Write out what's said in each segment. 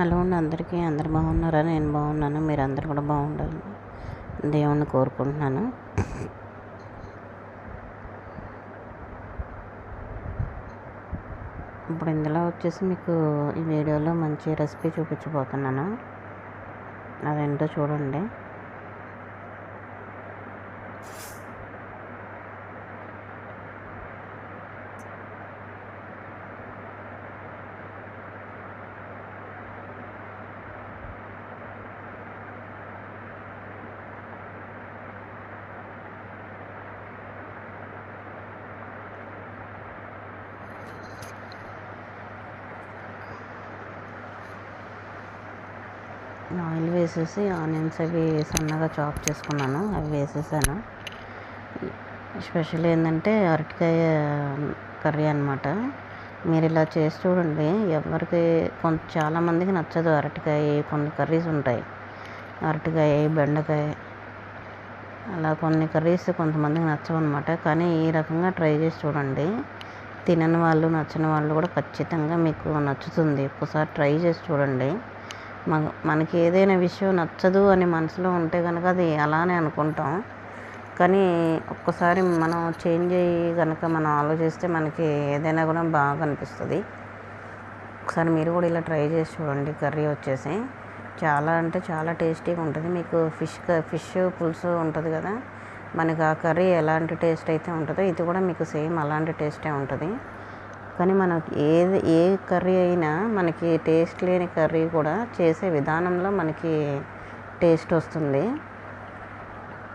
Hello అండి అందరికీ. అందరు బాగున్నారా? నేను బాగున్నాను. మీరు అందరు కూడా బాగుండాలి దేవుణ్ణి కోరుకుంటున్నాను. ఇప్పుడు ఇందులో వచ్చేసి మీకు ఈ వీడియోలో మంచి రెసిపీ చూపించబోతున్నాను. అదేంటో చూడండి. ఆయిల్ వేసేసి ఆనియన్స్ అవి సన్నగా చాప్ చేసుకున్నాను అవి వేసేసాను. స్పెషల్ ఏంటంటే అరటికాయ కర్రీ అనమాట మీరు ఇలా చేసి చూడండి ఎవరికి కొంత చాలామందికి నచ్చదు అరటికాయ కొన్ని కర్రీస్ ఉంటాయి. అరటికాయ బెండకాయ అలా కొన్ని కర్రీస్ కొంతమందికి నచ్చవు అనమాట కానీ ఈ రకంగా ట్రై చేసి చూడండి. తినని వాళ్ళు నచ్చని వాళ్ళు కూడా ఖచ్చితంగా మీకు నచ్చుతుంది. ఒక్కసారి ట్రై చేసి చూడండి. మనకి ఏదైనా విషయం నచ్చదు అని మనసులో ఉంటే కనుక అది అలానే అనుకుంటాం. కానీ ఒక్కసారి మనం చేంజ్ అయ్యి కనుక మనం ఆలోచిస్తే మనకి ఏదైనా కూడా బాగా అనిపిస్తుంది. ఒకసారి మీరు కూడా ఇలా ట్రై చేసి చూడండి కర్రీ వచ్చేసి. చాలా అంటే చాలా టేస్టీగా ఉంటుంది. మీకు ఫిష్ ఫిష్ పులుసు ఉంటుంది కదా మనకి ఆ కర్రీ ఎలాంటి టేస్ట్ అయితే ఉంటుందో ఇది కూడా మీకు సేమ్ అలాంటి టేస్టే ఉంటుంది. కానీ మనకి ఏది ఏ కర్రీ అయినా మనకి టేస్ట్ లేని కర్రీ కూడా చేసే విధానంలో మనకి టేస్ట్ వస్తుంది.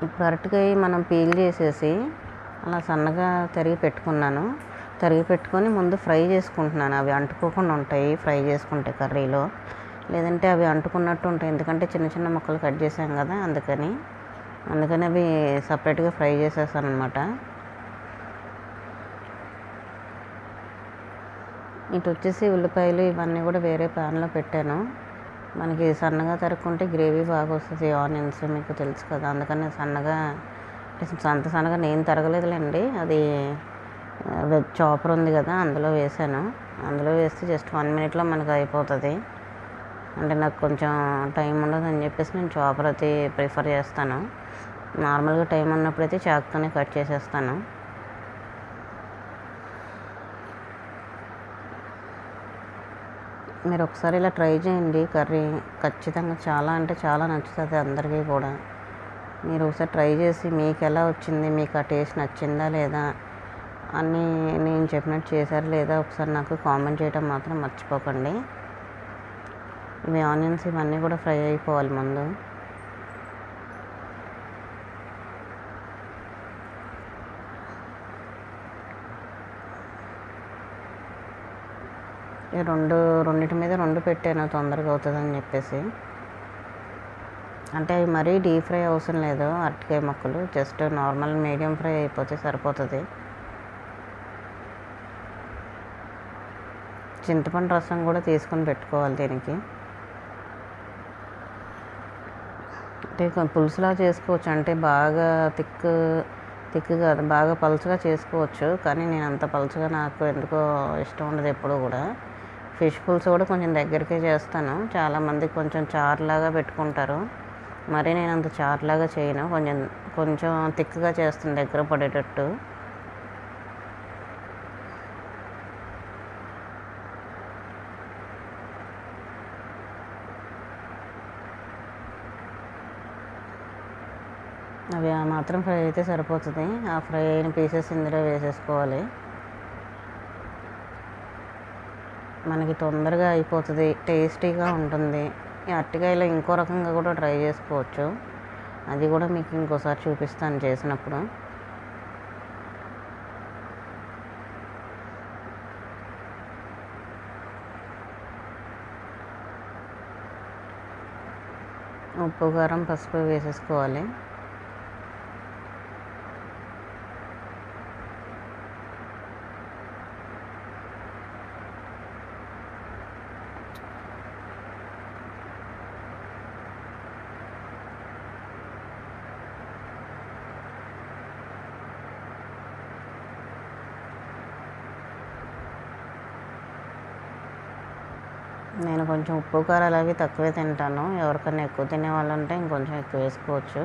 ఇప్పుడు అరటికాయ మనం పీల్ చేసేసి అలా సన్నగా తరిగి పెట్టుకున్నాను. తరిగి పెట్టుకొని ముందు ఫ్రై చేసుకుంటున్నాను. అవి అంటుకోకుండా ఉంటాయి ఫ్రై చేసుకుంటే కర్రీలో. లేదంటే అవి అంటుకున్నట్టు ఉంటాయి. ఎందుకంటే చిన్న చిన్న ముక్కలు కట్ చేసాం కదా అందుకని. అందుకని అవి సపరేట్గా ఫ్రై చేసేసాను అనమాట ఇటు వచ్చేసి ఉల్లిపాయలు ఇవన్నీ కూడా వేరే ప్యాన్లో పెట్టాను. మనకి సన్నగా తరుక్కుంటే గ్రేవీ బాగా వస్తుంది. ఆనియన్స్ మీకు తెలుసు కదా అందుకని సన్నగా అంత సన్నగా నేను తరగలేదులేండి. అది వెజ్ చాపర్ ఉంది కదా అందులో వేసాను. అందులో వేస్తే జస్ట్ వన్ మినిట్లో మనకు అయిపోతుంది. అంటే నాకు కొంచెం టైం ఉండదు అని చెప్పేసి నేను చాపర్ అయితే ప్రిఫర్ చేస్తాను. నార్మల్గా టైం ఉన్నప్పుడైతే చాకుతోనే కట్ చేసేస్తాను. మీరు ఒకసారి ఇలా ట్రై చేయండి. కర్రీ ఖచ్చితంగా చాలా అంటే చాలా నచ్చుతుంది అందరికీ కూడా. మీరు ఒకసారి ట్రై చేసి మీకు ఎలా వచ్చింది? మీకు ఆ టేస్ట్ నచ్చిందా లేదా? అని నేను చెప్పినట్టు చేశారు లేదా? ఒకసారి నాకు కామెంట్ చేయడం మాత్రం మర్చిపోకండి. ఇవి ఆనియన్స్ ఇవన్నీ కూడా ఫ్రై అయిపోవాలి ముందు. రెండు రెండింటి మీద రెండు పెట్టాను తొందరగా అవుతుందని చెప్పేసి. అంటే అవి మరీ డీప్ ఫ్రై అవసరం లేదు అరటికాయ ముక్కలు. జస్ట్ నార్మల్ మీడియం ఫ్రై అయిపోతే సరిపోతుంది. చింతపండు రసం కూడా తీసుకొని పెట్టుకోవాలి దీనికి. అంటే పులుసులా చేసుకోవచ్చు. అంటే బాగా థిక్ థిక్ కాదు బాగా పలుచగా చేసుకోవచ్చు. కానీ నేను అంత పలుచగా నాకు ఎందుకో ఇష్టం ఉండదు ఎప్పుడూ కూడా. ఫిష్ పులుసు కూడా కొంచెం దగ్గరికే చేస్తాను. చాలామంది కొంచెం చారులాగా పెట్టుకుంటారు. మరి నేను అంత చారులాగా చేయను. కొంచెం కొంచెం థిక్గా చేస్తాను దగ్గర పడేటట్టు. అవి ఆ మాత్రం ఫ్రై అయితే సరిపోతుంది. ఆ ఫ్రై అయిన పీసెస్ ఇందులో వేసేసుకోవాలి. మనకి తొందరగా అయిపోతుంది టేస్టీగా ఉంటుంది. ఈ అరటికాయలో ఇంకో రకంగా కూడా ట్రై చేసుకోవచ్చు. అది కూడా మీకు ఇంకోసారి చూపిస్తాను చేసినప్పుడు. ఉప్పు కారం పసుపు వేసేసుకోవాలి. నేను కొంచెం ఉప్పు కారాలు అవి తక్కువే తింటాను. ఎవరికైనా ఎక్కువ తినే వాళ్ళు ఉంటే ఇంకొంచెం ఎక్కువ వేసుకోవచ్చు.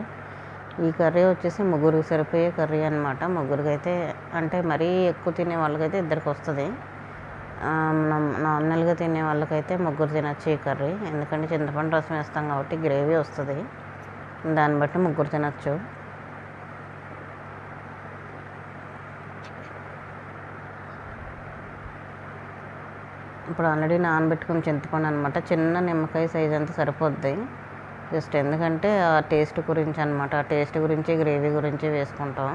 ఈ కర్రీ వచ్చేసి ముగ్గురికి సరిపోయే కర్రీ అనమాట ముగ్గురికి అయితే అంటే మరీ ఎక్కువ తినే వాళ్ళకైతే ఇద్దరికి వస్తుంది నార్మల్గా తినే వాళ్ళకైతే ముగ్గురు తినచ్చు ఈ కర్రీ. ఎందుకంటే చింతపండు రసం వేస్తాం కాబట్టి గ్రేవీ వస్తుంది. దాన్ని బట్టి ముగ్గురు తినచ్చు. ఇప్పుడు ఆల్రెడీ నానబెట్టుకుని చింతపండు అనమాట చిన్న నిమ్మకాయ సైజ్ అంతా సరిపోద్ది. జస్ట్ ఎందుకంటే ఆ టేస్ట్ గురించి అనమాట ఆ టేస్ట్ గురించి గ్రేవీ గురించి వేసుకుంటాం.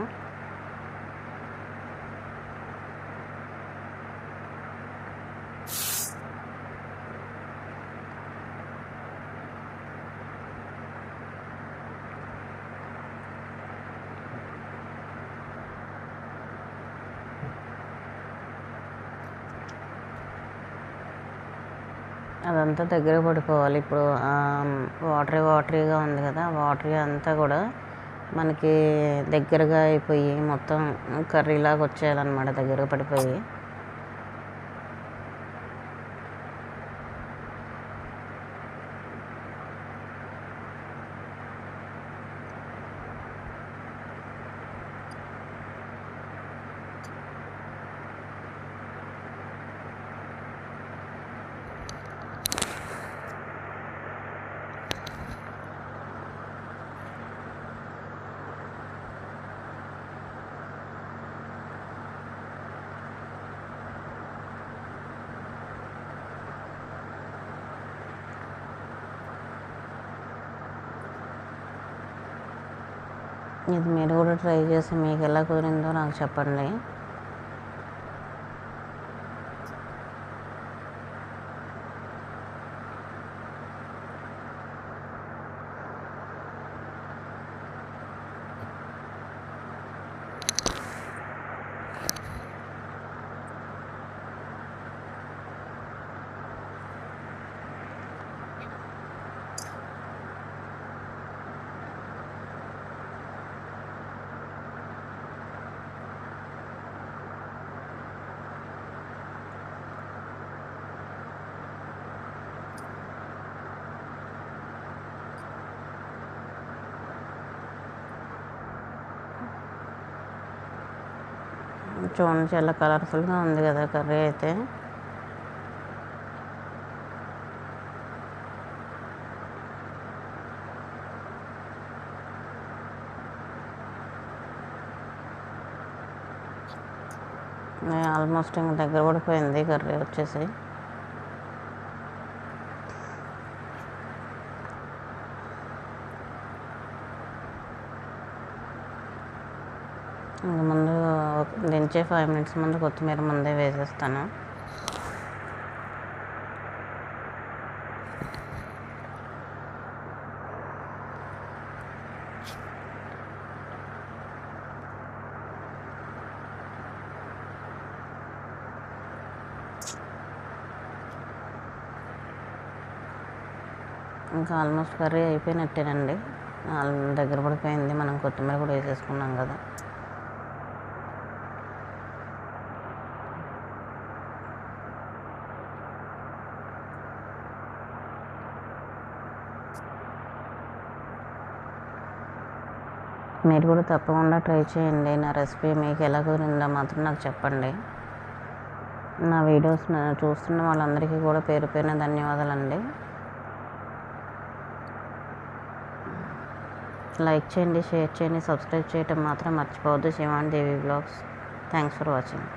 అదంతా దగ్గర పడిపోవాలి ఇప్పుడు వాటరీ వాటరీగా ఉంది కదా వాటరీ అంతా కూడా మనకి దగ్గరగా అయిపోయి మొత్తం కర్రీలాగా వచ్చేయాలన్నమాట దగ్గర పడిపోయి. ఇది మీరు కూడా ట్రై చేసి మీకు ఎలా కుదిరిందో నాకు చెప్పండి. చూడండి చాలా కలర్ఫుల్గా ఉంది కదా కర్రీ అయితే. ఆల్మోస్ట్ ఇంకా దగ్గర పడిపోయింది కర్రీ వచ్చేసి. ఇంక ముందు దించే ఫైవ్ మినిట్స్ ముందు కొత్తిమీర ముందే వేసేస్తాను. ఇంకా ఆల్మోస్ట్ కర్రీ అయిపోయినట్టేనండి. దగ్గర పడిపోయింది. మనం కొత్తిమీర కూడా వేసేసుకున్నాం కదా. మీరు కూడా తప్పకుండా ట్రై చేయండి. నా రెసిపీ మీకు ఎలా కుదిరిందో మాత్రం నాకు చెప్పండి. నా వీడియోస్ చూస్తున్న వాళ్ళందరికీ కూడా పేరు పేరున ధన్యవాదాలండి. లైక్ చేయండి షేర్ చేయండి సబ్స్క్రైబ్ చేయటం మాత్రం మర్చిపోవద్దు. Shivan Devi blogs. Thanks for watching.